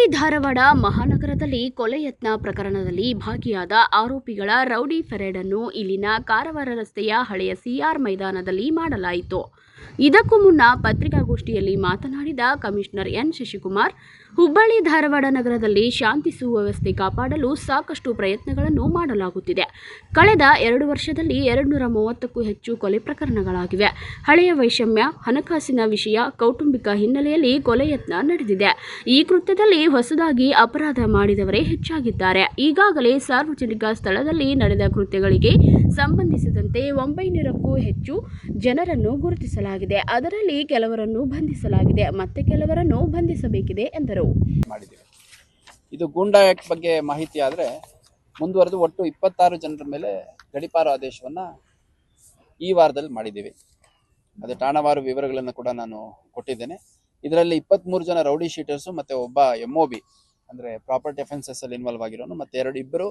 ಹುಬ್ಬಳ್ಳಿ ಧಾರವಾಡ ಮಹಾನಗರದಲ್ಲಿ ಕೊಲೆ ಯತ್ನ ಪ್ರಕರಣದಲ್ಲಿ ಭಾಗಿಯಾದ ಆರೋಪಿಗಳ ರೌಡಿ ಫೆರೇಡನ್ನು ಇಲ್ಲಿನ ಕಾರವಾರ ರಸ್ತೆಯ ಹಳೆಯ ಸಿಆರ್ ಮೈದಾನದಲ್ಲಿ ಮಾಡಲಾಯಿತು. ಇದಕ್ಕೂ ಮುನ್ನ ಪತ್ರಿಕಾಗೋಷ್ಠಿಯಲ್ಲಿ ಮಾತನಾಡಿದ ಕಮಿಷನರ್ ಎನ್ ಶಶಿಕುಮಾರ್, ಹುಬ್ಬಳ್ಳಿ ಧಾರವಾಡ ನಗರದಲ್ಲಿ ಶಾಂತಿ ಸುವ್ಯವಸ್ಥೆ ಕಾಪಾಡಲು ಸಾಕಷ್ಟು ಪ್ರಯತ್ನಗಳನ್ನು ಮಾಡಲಾಗುತ್ತಿದೆ. ಕಳೆದ ಎರಡು ವರ್ಷದಲ್ಲಿ ಎರಡುನೂರ ಮೂವತ್ತಕ್ಕೂ ಹೆಚ್ಚು ಕೊಲೆ ಪ್ರಕರಣಗಳಾಗಿವೆ. ಹಳೆಯ ವೈಷಮ್ಯ, ಹಣಕಾಸಿನ ವಿಷಯ, ಕೌಟುಂಬಿಕ ಹಿನ್ನೆಲೆಯಲ್ಲಿ ಕೊಲೆ ಯತ್ನ ನಡೆದಿದೆ. ಈ ಕೃತ್ಯದಲ್ಲಿ ಹೊಸದಾಗಿ ಅಪರಾಧ ಮಾಡಿದವರೇ ಹೆಚ್ಚಾಗಿದ್ದಾರೆ. ಈಗಾಗಲೇ ಸಾರ್ವಜನಿಕ ಸ್ಥಳದಲ್ಲಿ ನಡೆದ ಕೃತ್ಯಗಳಿಗೆ ಸಂಬಂಧಿಸಿದಂತೆ ಒಂಬೈನೂರಕ್ಕೂ ಹೆಚ್ಚು ಜನರನ್ನು ಗುರುತಿಸಲಾಗಿದೆ. ಅದರಲ್ಲಿ ಕೆಲವರನ್ನು ಬಂಧಿಸಲಾಗಿದೆ. ಮತ್ತೆ ಕೆಲವರನ್ನು ಬಂಧಿಸಬೇಕಿದೆ ಎಂದರು. ಇದು ಗೂಂಡಾ ಆಕ್ಟ್ ಬಗ್ಗೆ ಮಾಹಿತಿ ಆದರೆ ಮುಂದುವರೆದು ಒಟ್ಟು ಇಪ್ಪತ್ತಾರು ಜನರ ಮೇಲೆ ಗಡಿಪಾರು ಆದೇಶವನ್ನು ಈ ವಾರದಲ್ಲಿ ಮಾಡಿದ್ದೀವಿ. ಅದು ಠಾಣವಾರು ವಿವರಗಳನ್ನು ಕೂಡ ನಾನು ಕೊಟ್ಟಿದ್ದೇನೆ. ಇದರಲ್ಲಿ ಇಪ್ಪತ್ತ್ಮೂರು ಜನ ರೌಡಿ ಶೀಟರ್ಸು ಮತ್ತು ಒಬ್ಬ ಎಂ ಒ ಬಿ ಅಂದರೆ ಪ್ರಾಪರ್ಟಿ ಅಫೆನ್ಸಸ್ಸಲ್ಲಿ ಇನ್ವಾಲ್ವ್ ಆಗಿರೋನು, ಮತ್ತು ಎರಡು ಇಬ್ಬರು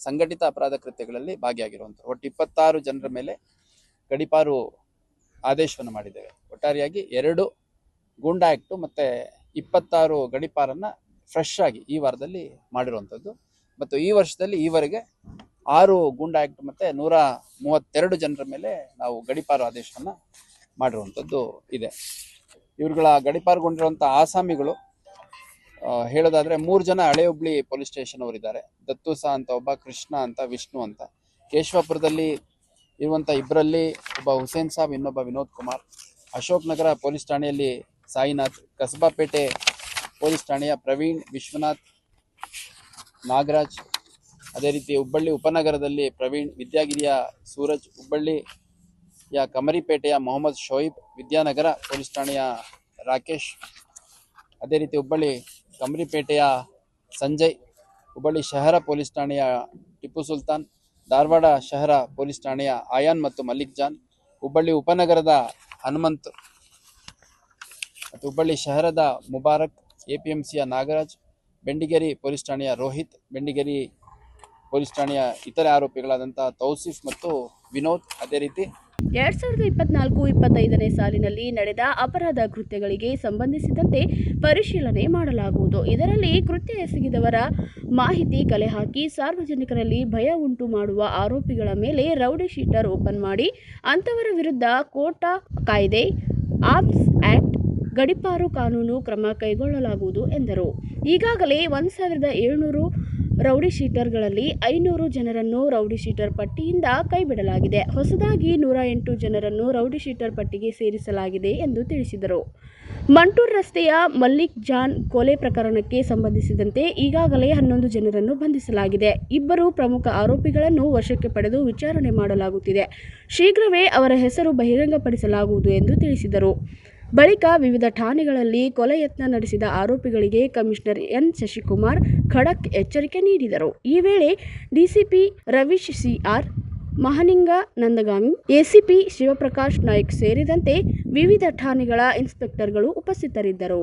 ಸಂಘಟಿತ ಅಪರಾಧ ಕೃತ್ಯಗಳಲ್ಲಿ ಭಾಗಿಯಾಗಿರುವಂಥ ಒಟ್ಟು ಇಪ್ಪತ್ತಾರು ಜನರ ಮೇಲೆ ಗಡಿಪಾರು ಆದೇಶವನ್ನು ಮಾಡಿದ್ದೇವೆ. ಒಟ್ಟಾರೆಯಾಗಿ ಎರಡು ಗೂಂಡಾ ಆ್ಯಕ್ಟು ಮತ್ತು ಇಪ್ಪತ್ತಾರು ಗಡಿಪಾರನ್ನು ಫ್ರೆಶ್ ಆಗಿ ಈ ವಾರದಲ್ಲಿ ಮಾಡಿರುವಂಥದ್ದು. ಮತ್ತು ಈ ವರ್ಷದಲ್ಲಿ ಈವರೆಗೆ ಆರು ಗೂಂಡಾ ಆ್ಯಕ್ಟ್ ಮತ್ತು ನೂರ ಮೂವತ್ತೆರಡು ಜನರ ಮೇಲೆ ನಾವು ಗಡಿಪಾರ ಆದೇಶವನ್ನು ಮಾಡಿರುವಂಥದ್ದು ಇದೆ. ಇವ್ರುಗಳ ಗಡಿಪಾರುಗೊಂಡಿರುವಂಥ ಆಸಾಮಿಗಳು ಹೇಳೋದಾದರೆ ಮೂರು ಜನ ಹಳೆ ಹುಬ್ಳಿ ಪೊಲೀಸ್ ಸ್ಟೇಷನ್ ಅವರಿದ್ದಾರೆ ದತ್ತುಸ ಅಂತ ಒಬ್ಬ, ಕೃಷ್ಣ ಅಂತ, ವಿಷ್ಣು ಅಂತ. ಕೇಶವಾಪುರದಲ್ಲಿ ಇರುವಂಥ ಇಬ್ಬರಲ್ಲಿ ಒಬ್ಬ ಹುಸೇನ್ ಸಾಬ್, ಇನ್ನೊಬ್ಬ ವಿನೋದ್ ಕುಮಾರ್. ಅಶೋಕ್ ನಗರ ಪೊಲೀಸ್ ಠಾಣೆಯಲ್ಲಿ ಸಾಯಿನಾಥ್, ಕಸಬಾಪೇಟೆ ಪೊಲೀಸ್ ಠಾಣೆಯ ಪ್ರವೀಣ್, ವಿಶ್ವನಾಥ್, ನಾಗರಾಜ್, ಅದೇ ರೀತಿ ಹುಬ್ಬಳ್ಳಿ ಉಪನಗರದಲ್ಲಿ ಪ್ರವೀಣ್, ವಿದ್ಯಾಗಿರಿಯ ಸೂರಜ್, ಹುಬ್ಬಳ್ಳಿಯ ಕಮರಿಪೇಟೆಯ ಮೊಹಮ್ಮದ್ ಶೋಯಿಬ್, ವಿದ್ಯಾನಗರ ಪೊಲೀಸ್ ಠಾಣೆಯ ರಾಕೇಶ್, ಅದೇ ರೀತಿ ಹುಬ್ಬಳ್ಳಿ ಕಮರಿಪೇಟೆಯ ಸಂಜಯ್, ಹುಬ್ಬಳ್ಳಿ ಶಹರ ಪೊಲೀಸ್ ಠಾಣೆಯ ಟಿಪ್ಪು ಸುಲ್ತಾನ್ ಧಾರವಾಡ ಶಹರ ಪೊಲೀಸ್ ಠಾಣೆಯ ಆಯಾನ್ ಮತ್ತು ಮಲ್ಲಿಕ್ ಜಾನ್, ಹುಬ್ಬಳ್ಳಿ ಉಪನಗರದ ಹನುಮಂತ್, ಮತ್ತು ಹುಬ್ಬಳ್ಳಿ ಶಹರದ ಮುಬಾರಕ್ ಎ ಪಿ ಎಂ ಸಿಯ ನಾಗರಾಜ್, ಬೆಂಡಿಗೇರಿ ಪೊಲೀಸ್ ಠಾಣೆಯ ರೋಹಿತ್, ಬೆಂಡಿಗೇರಿ ಪೊಲೀಸ್ ಠಾಣೆಯ ಇತರೆ ಆರೋಪಿಗಳಾದಂಥ ತೌಸಿಫ್ ಮತ್ತು ವಿನೋದ್. ಅದೇ ರೀತಿ ಎರಡ್ ಸಾವಿರದ ಇಪ್ಪತ್ನಾಲ್ಕು ಇಪ್ಪತ್ತೈದನೇ ಸಾಲಿನಲ್ಲಿ ನಡೆದ ಅಪರಾಧ ಕೃತ್ಯಗಳಿಗೆ ಸಂಬಂಧಿಸಿದಂತೆ ಪರಿಶೀಲನೆ ಮಾಡಲಾಗುವುದು. ಇದರಲ್ಲಿ ಕೃತ್ಯ ಎಸಗಿದವರ ಮಾಹಿತಿ ಕಲೆ ಹಾಕಿ ಸಾರ್ವಜನಿಕರಲ್ಲಿ ಭಯ ಉಂಟು ಮಾಡುವ ಆರೋಪಿಗಳ ಮೇಲೆ ರೌಡಿ ಶೀಟರ್ ಓಪನ್ ಮಾಡಿ, ಅಂಥವರ ವಿರುದ್ಧ ಕೋಟಾ ಕಾಯ್ದೆ ಆಪ್ಸ್ ಆಕ್ಟ್, ಗಡಿಪಾರು ಕಾನೂನು ಕ್ರಮ ಕೈಗೊಳ್ಳಲಾಗುವುದು ಎಂದರು. ಈಗಾಗಲೇ ಒಂದು ಸಾವಿರದ ಏಳ್ನೂರು ರೌಡಿ ಶೀಟರ್ಗಳಲ್ಲಿ ಐನೂರು ಜನರನ್ನು ರೌಡಿ ಶೀಟರ್ ಪಟ್ಟಿಯಿಂದ ಕೈಬಿಡಲಾಗಿದೆ. ಹೊಸದಾಗಿ ನೂರ ಎಂಟು ಜನರನ್ನು ರೌಡಿ ಶೀಟರ್ ಪಟ್ಟಿಗೆ ಸೇರಿಸಲಾಗಿದೆ ಎಂದು ತಿಳಿಸಿದರು. ಮಂಟೂರ್ ರಸ್ತೆಯ ಮಲ್ಲಿಕ್ ಜಾನ್ ಕೊಲೆ ಪ್ರಕರಣಕ್ಕೆ ಸಂಬಂಧಿಸಿದಂತೆ ಈಗಾಗಲೇ ಹನ್ನೊಂದು ಜನರನ್ನು ಬಂಧಿಸಲಾಗಿದೆ. ಇಬ್ಬರು ಪ್ರಮುಖ ಆರೋಪಿಗಳನ್ನು ವಶಕ್ಕೆ ಪಡೆದು ವಿಚಾರಣೆ ಮಾಡಲಾಗುತ್ತಿದೆ. ಶೀಘ್ರವೇ ಅವರ ಹೆಸರು ಬಹಿರಂಗಪಡಿಸಲಾಗುವುದು ಎಂದು ತಿಳಿಸಿದರು. ಬಳಿಕ ವಿವಿಧ ಠಾಣೆಗಳಲ್ಲಿ ಕೊಲೆ ಯತ್ನ ನಡೆಸಿದ ಆರೋಪಿಗಳಿಗೆ ಕಮಿಷನರ್ ಎನ್ ಶಶಿಕುಮಾರ್ ಖಡಕ್ ಎಚ್ಚರಿಕೆ ನೀಡಿದರು. ಈ ವೇಳೆ DCP Ravish CR Mahaninga Nandagami, ACP Shivaprakash Naik ಸೇರಿದಂತೆ ವಿವಿಧ ಠಾಣೆಗಳ ಇನ್ಸ್ಪೆಕ್ಟರ್ಗಳು ಉಪಸ್ಥಿತರಿದ್ದರು.